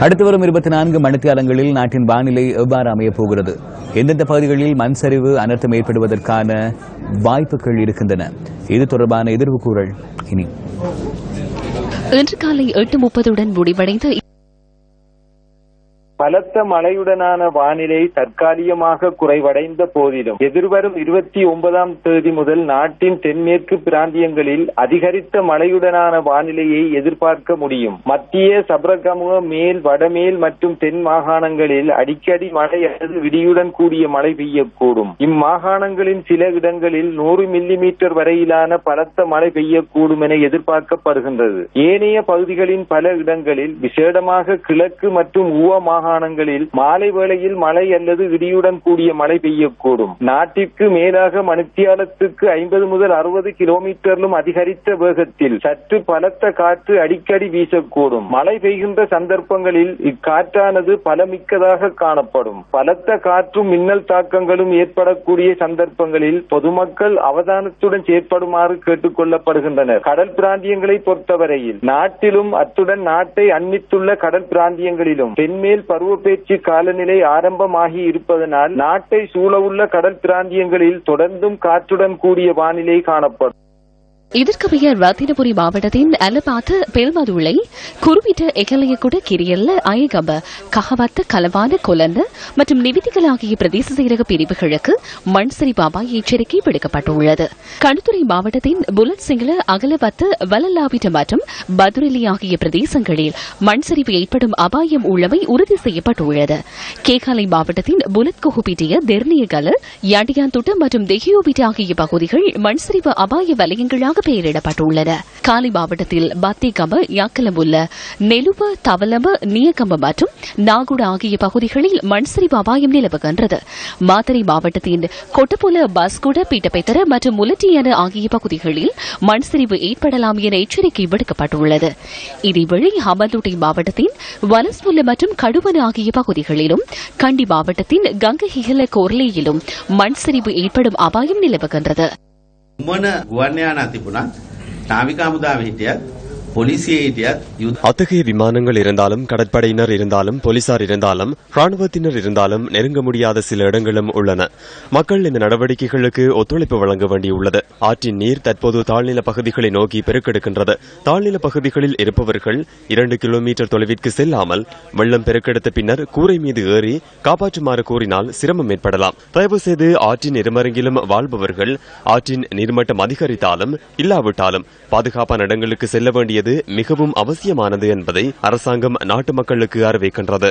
அடுத்து வரும் இருபத்தி நான்கு மணித்தியாலங்களில் நாட்டின் வானிலை எவ்வாறு அமையப் போகிறது? எந்தெந்த பகுதிகளில் மண் சரிவு அனர்த்தம் ஏற்படுவதற்கான வாய்ப்புகள் இருக்கின்றன? இது தொடர்பான எதிர்வு கூறல் இனி. இன்று காலை எட்டு முப்பதுடன் முடிவடைந்த பலத்த மழையுடனான வானிலை தற்காலிகமாக குறைவடைந்த போதிலும் எதிர்வரும் இருபத்தி ஒன்பதாம் தேதி முதல் நாட்டின் தென்மேற்கு பிராந்தியங்களில் அதிகரித்த மழையுடனான வானிலையை எதிர்பார்க்க முடியும். மத்திய சபரகமுக மேல் வடமேல் மற்றும் தென் மாகாணங்களில் அடிக்கடி மழை அல்லது விடியுடன் கூடிய மழை பெய்யக்கூடும். இம்மாகாணங்களின் சில இடங்களில் நூறு மில்லி மீட்டர் வரையிலான பலத்த மழை பெய்யக்கூடும் என எதிர்பார்க்கப்படுகின்றது. ஏனைய பகுதிகளின் பல இடங்களில் விசேடமாக கிழக்கு மற்றும் ஊவ மாகாணங்களில் மாலை வேளையில் மழை அல்லது இடியுடன் கூடிய மழை பெய்யக்கூடும். நாட்டிற்கு மேலாக மணித்தியாலத்துக்கு ஐம்பது முதல் அறுபது கிலோமீட்டரிலும் அதிகரித்த வேகத்தில் சற்று பலத்த காற்று அடிக்கடி வீசக்கூடும். மழை பெய்கின்ற சந்தர்ப்பங்களில் இக்காற்றானது பலமிக்கதாக காணப்படும். பலத்த காற்றும் மின்னல் தாக்கங்களும் ஏற்படக்கூடிய சந்தர்ப்பங்களில் பொதுமக்கள் அவதானத்துடன் செயற்படுமாறு கேட்டுக் கொள்ளப்படுகின்றனர் கடல் பிராந்தியங்களை பொறுத்தவரையில் நாட்டிலும் அத்துடன் நாட்டை அண்மித்துள்ள கடல் பிராந்தியங்களிலும் தென்மேல் பருவப்பேச்சு காலநிலை ஆரம்பமாகி இருப்பதனால் நாட்டை சூழவுள்ள கடல் பிராந்தியங்களில் தொடர்ந்தும் காற்றுடன் கூடிய வானிலை காணப்படும். இதற்கமைய ரத்தினபுரி மாவட்டத்தின் அலபாத்த பெல்மதுளை குருவிட்ட எகலையகுட கிரியல்ல அயகம்ப கஹவத்த கலவான கொலந்த மற்றும் நிவிதிகள் ஆகிய பிரதேச செயலக பிரிவுகளுக்கு மண் சரிவு அபாய எச்சரிக்கை விடுக்கப்பட்டுள்ளது. கணுத்துறை மாவட்டத்தின் புலட் சிங்கள அகலவத்த வலல்லாவிட்ட மற்றும் பதுரெலி ஆகிய பிரதேசங்களில் மண் சரிவு ஏற்படும் அபாயம் உள்ளவை உறுதி செய்யப்பட்டுள்ளது. கேகாலை மாவட்டத்தின் புலத் குஹுபிட்டிய தெர்னியகல யாண்டியாந்துட்டு மற்றும் தெஹியோபிட்ட ஆகிய பகுதிகள் மண் சரிவு அபாய வலயங்களாக பெயரிடப்பட்டுள்ளன. காலி மாவட்டத்தில் பத்திகம யாக்கலமுல்ல நெலுவ தவலம நியகம மற்றும் நாகுட ஆகிய பகுதிகளில் மண் சரிவு அபாயம் நிலவுகின்றது. மாத்தறை மாவட்டத்தின் கொட்டப்புல பஸ்குட பீட்டபெத்தர மற்றும் முலட்டியன ஆகிய பகுதிகளில் மண் சரிவு ஏற்படலாம் என எச்சரிக்கை விடுக்கப்பட்டுள்ளது. இதேவேளை ஹமந்துட்டை மாவட்டத்தின் வலஸ்முல்ல மற்றும் கடுவன ஆகிய பகுதிகளிலும் கண்டி மாவட்டத்தின் கங்கஹிகல கோர்லேயிலும் மண் சரிவு ஏற்படும் அபாயம் நிலவுகின்றது. මොන ගුවන් යානා තිබුණත් නාවික හමුදාව හිටියත් පොලිසියේ හිටියත් යුද அத்தகைய விமானங்கள் இருந்தாலும் கடற்படையினர் இருந்தாலும் போலீசார் இருந்தாலும் ராணுவத்தினர் இருந்தாலும் நெருங்க முடியாத சில இடங்களும் உள்ளன. மக்கள் இந்த நடவடிக்கைகளுக்கு ஒத்துழைப்பு வழங்க வேண்டியுள்ளது. ஆற்றின் நீர் தற்போது தாழ்நில பகுதிகளை நோக்கி பெருக்கெடுக்கின்றது. தாழ்நில பகுதிகளில் இருப்பவர்கள் இரண்டு கிலோமீட்டர் தொலைவிற்கு செல்லாமல் வெள்ளம் பெருக்கெடுத்த பின்னர் கூரை மீது ஏறி காப்பாற்றுமாறு கூறினால் சிரமம் ஏற்படலாம். தயவு செய்து ஆற்றின் இருமருங்கிலும் வாழ்பவர்கள் ஆற்றின் நீர்மட்டம் அதிகரித்தாலும் இல்லாவிட்டாலும் பாதுகாப்பான இடங்களுக்கு செல்ல வேண்டியது மிகவும் அவசியமானது என்பதை அரசாங்கம் நாட்டு மக்களுக்கு அறிவிக்கின்றது.